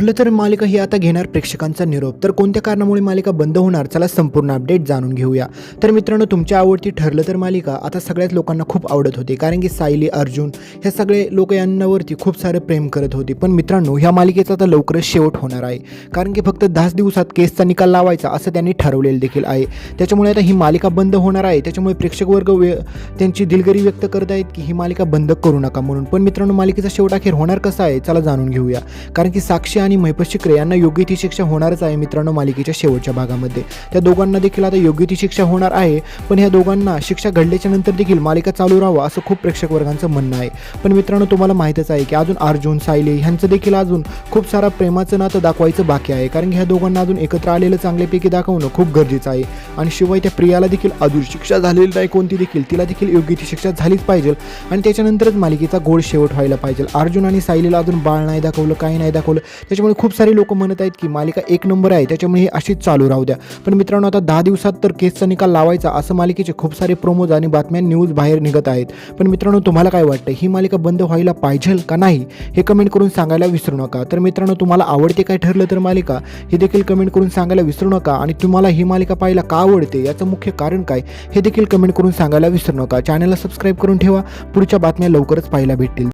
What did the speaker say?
ठरलं तर मालिका ही आता घेणार प्रेक्षकांचा निरोप. तर कोणत्या कारणामुळे मालिका बंद होणार? चला संपूर्ण अपडेट जाणून घेऊया. तर मित्रांनो तुमच्या आवडती ठरलं तर मालिका आता सगळ्याच लोकांना खूप आवडत होती. कारण की सायली अर्जुन हे सगळे लोक यांनावरती खूप सारे प्रेम करत होते. पण मित्रांनो ह्या मालिकेचा आता लवकरच शेवट होणार आहे. कारण की फक्त दहाच दिवसात केसचा निकाल लावायचा असं त्यांनी ठरवलेलं देखील आहे. त्याच्यामुळे आता ही मालिका बंद होणार आहे. त्याच्यामुळे प्रेक्षक वर्ग वे त्यांची दिलगिरी व्यक्त करत आहेत की ही मालिका बंद करू नका म्हणून. पण मित्रांनो मालिकेचा शेवट अखेर होणार कसा आहे? चला जाणून घेऊया. कारण की साक्षी आणि महिपत शिकरे यांना योग्य ती शिक्षा होणारच आहे मित्रांनो मालिकेच्या शेवटच्या भागामध्ये. त्या दोघांना देखील आता योग्य ती शिक्षा होणार आहे पण ह्या दोघांना शिक्षा घडल्याच्या नंतर देखील मालिका चालू राहावं असं खूप प्रेक्षक वर्गांचं म्हणणं आहे. पण मित्रांनो तुम्हाला माहीतच आहे की अजून अर्जुन सायली ह्यांचं देखील अजून खूप सारा प्रेमाचं नातं दाखवायचं बाकी आहे कारण की ह्या दोघांना अजून एकत्र आलेलं चांगल्यापैकी दाखवणं खूप गरजेचं आहे. आणि शिवाय त्या प्रियाला देखील अजून शिक्षा झालेली नाही कोणती देखील तिला देखील योग्य ती शिक्षा झालीच पाहिजे. आणि त्याच्यानंतरच मालिकेचा गोड शेवट व्हायला पाहिजे. अर्जुन आणि सायलीला अजून बाळ नाही दाखवलं काही नाही दाखवलं. त्याच्यामुळे खूप सारे लोक म्हणत आहेत की मालिका एक नंबर आहे त्याच्यामुळे हे अशीच चालू राहू द्या. पण मित्रांनो आता दहा दिवसात तर केसचा निकाल लावायचा असं मालिकेचे खूप सारे प्रोमोज आणि बातम्या न्यूज बाहेर निघत आहेत. पण मित्रांनो तुम्हाला काय वाटतं? ही मालिका बंद व्हायला पाहिजे का नाही? हे कमेंट करून सांगायला विसरू नका. तर मित्रांनो तुम्हाला आवडते काय ठरलं तर मालिका हे देखील कमेंट करून सांगायला विसरू नका. आणि तुम्हाला ही मालिका पाहायला का आवडते? याचं मुख्य कारण काय? हे देखील कमेंट करून सांगायला विसरू नका. चॅनलला सबस्क्राईब करून ठेवा. पुढच्या बातम्या लवकरच पाहायला भेटतील.